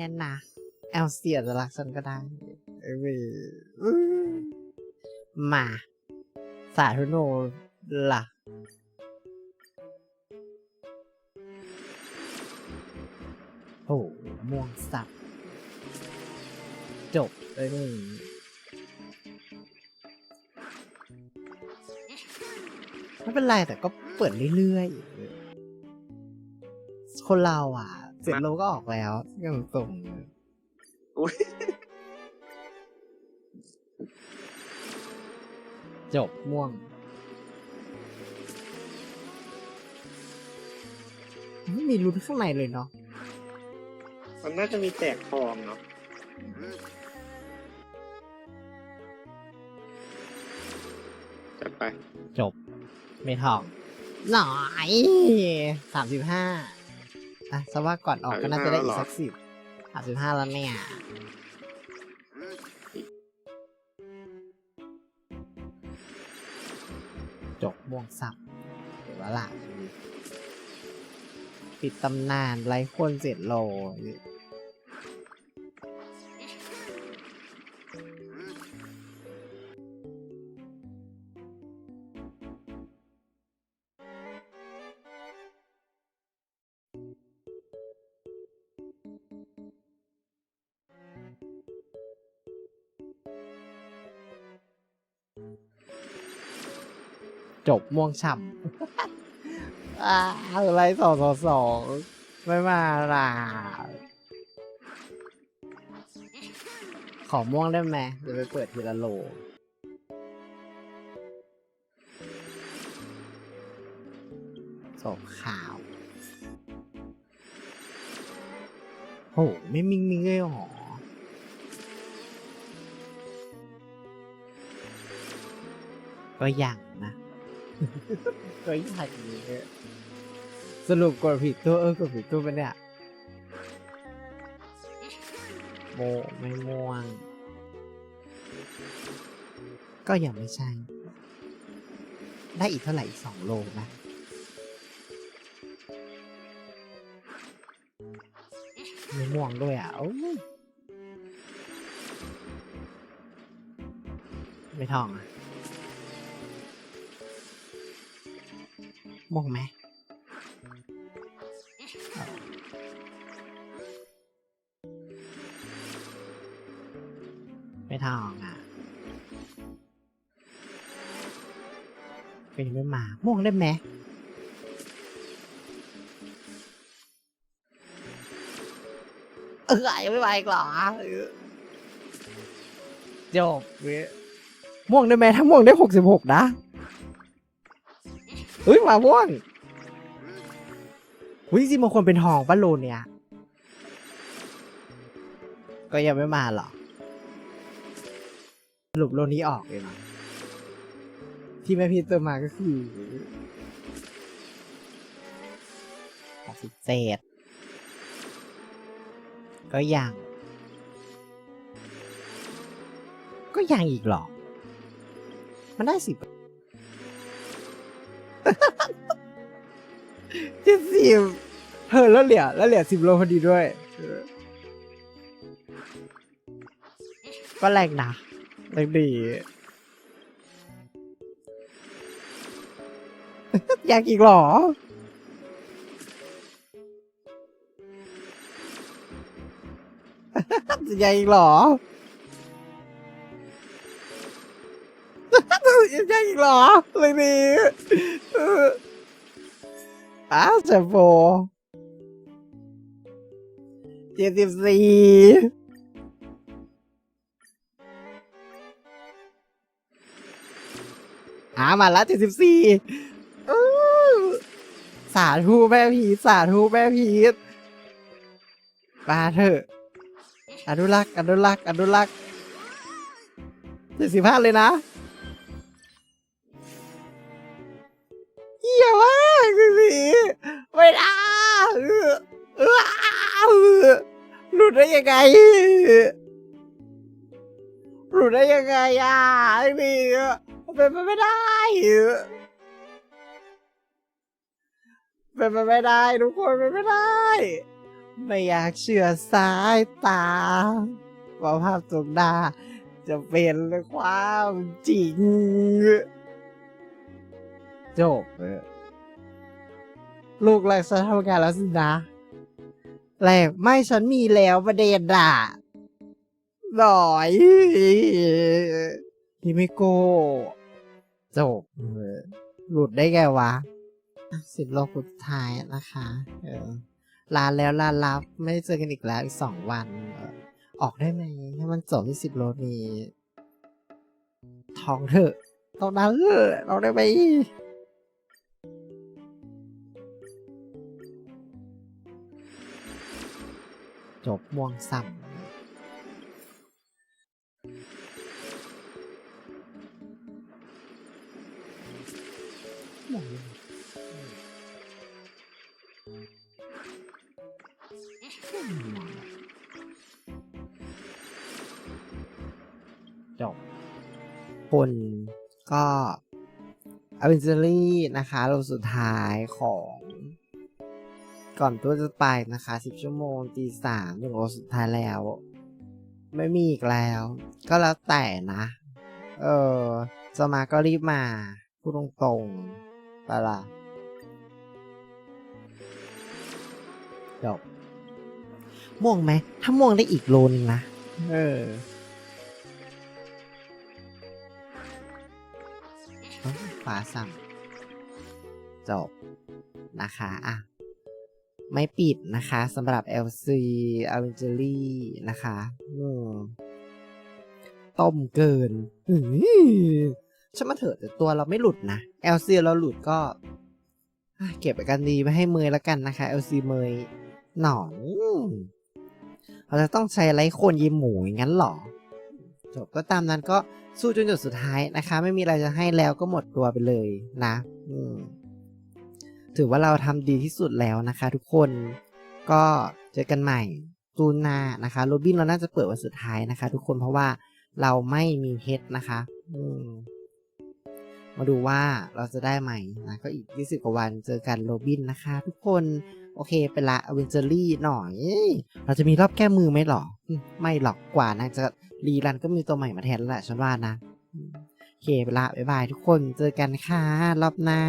น่นะแอลเสียจะรักฉันก็ได้เอ้ยอื้อมา สาธุโนล่ะโอ้ม่วงสับจบเลยนี่ไม่เป็นไรแต่ก็เปิดเรื่อยๆคนเราอะ เสร็จโลก็ออกแล้วยังส่งอุ้ยจบม่วงไม่มีลุ้นข้างในเลยเนาะมันน่าจะมีแตกทองเนาะจัดไป จบ ไม่ทองหน่อยสามสิบห้า อะสว่าก่อนออกก็น่าจะได้อีกสักสิบสามสิบห้าแล้วเนี่ยจบม่วงสับเดี๋ยวว่าล่ะปิดตำนานไร้คนเจ็ดโล จบม่วงฉ่ำ อะไรสองสองสองไม่มาล่ะ ขอม่วงได้ไหมเดี๋ยวไปเปิดทีละโลสองขาว โห ไม่มิงมิงเลยหรอ ก็ยังนะก็ยังนี้สรุปกดผิดตัวเออกดผิดตัวไปะเนี่ยโมไม่ม่วง ก็ยังไม่ใช่ ได้อีกเท่าไหร่อีกสองโลนะไม่ม่วงด้วยอะโอ้ยไม่ทองอะ ม่วงไหมไม่ทองอะ เป็นไม่มาม่วงได้ไหมเออยังไม่มาอีกเหรอเออจบเว้ม่วงได้ไหมถ้าม่วงได้หกสิบหกนะ เฮ้ยหมาม่วงเฮ้ยจริงมันควรเป็นทองปะโลเนี่ย ก็ยังไม่มาหรอกสรุปโลนี้ออกเลยนะที่แม่พีเตอร์มาก็คือหกสิบเจ็ดก็ยัง ก็ยังอีกหรอ มันได้สิบ เจ็ดสิบเออแล้วเหลือแล้วเหลือสิบโลพอดีด้วย ก็แรงนะแรงดี อยากอีกหรอจะอยากอีกหรอจะอยากอีกหรอแรงดี เอออ้าวเซโฟเจ็ดสิบสี่หามาแล้วเจ็ดสิบสี่สาธุแม่พีสาธุแม่พีมาเถอะ อนุรักษ์ อนุรักษ์ อนุรักษ์เจ็ดสิบห้าเลยนะ หี้ยว่ากสีไม่ได้เออเออหลุดได้ยังไงหลุดได้ยังไงอะไอ้นี่เป็นไปไม่ได้เป็นไปไม่ได้ทุกคนเป็นไปไม่ได้ ไม่อยากเชื่อสายตาว่าภาพตรงหน้าจะเป็นความจริง จบลูกแรกฉันทำงานแล้วสินะแรกไม่ฉันมีแล้วประเด็นด่ะหน่อยฮิมิโกจบหลุดได้ไงวะสิบโลสุดท้ายนะคะ เออลาแล้วลาลับ ไม่ได้เจอกันอีกแล้วอีกสองวัน ออกได้ไหมให้มันจบที่สิบโลนี้ท้องเถอะตรงนั้นเถอะออกได้ไหม จบม่วงซ้ำม่วงจบคนก็อเวนเจอรี่นะคะโลสุดท้ายของ ก่อนตัวจะไปนะคะสิบชั่วโมงตีสามถึงโลสุดท้ายแล้ว ไม่มีอีกแล้ว ก็แล้วแต่นะ เออจะมาก็รีบมา พูดตรงๆไปละจบม่วงไหม ถ้าม่วงได้อีกโลนึงนะ เออฟ้าสั่งจบนะคะ อะ ไม่ปิดนะคะสำหรับ LC a v e n g e r y นะคะต้มเกินฉันมาเถอะแต่ตัวเราไม่หลุดนะ LC เราหลุดก็ เก็บไปกันดีไม่ให้เมยแล้วกันนะคะ LC เมยหนอนเราจะต้องใช้ไรคนยิมหมูอย่างนั้นหรอจบก็ตามนั้นก็สู้จนจุดสุดท้ายนะคะ ไม่มีอะไรจะให้แล้วก็หมดตัวไปเลยนะ อืม ถือว่าเราทำดีที่สุดแล้วนะคะ ทุกคน ก็เจอกันใหม่ตูนนานะคะโรบินเราน่าจะเปิดวันสุดท้ายนะคะ ทุกคนเพราะว่าเราไม่มีเพชรนะคะ อืมมาดูว่าเราจะได้ไหมนะก็อีก 20 กว่าวันเจอกันโรบินนะคะ ทุกคนโอเคไปละอเวนเจอรี่หน่อย เราจะมีรอบแก้มือไหมหรอ ไม่หรอกกว่านะจะรีรันก็มีตัวใหม่มาแทนแล้วแหละฉันว่านะ โอเคไปละบ๊ายบายทุกคนเจอกันค่ะรอบหน้า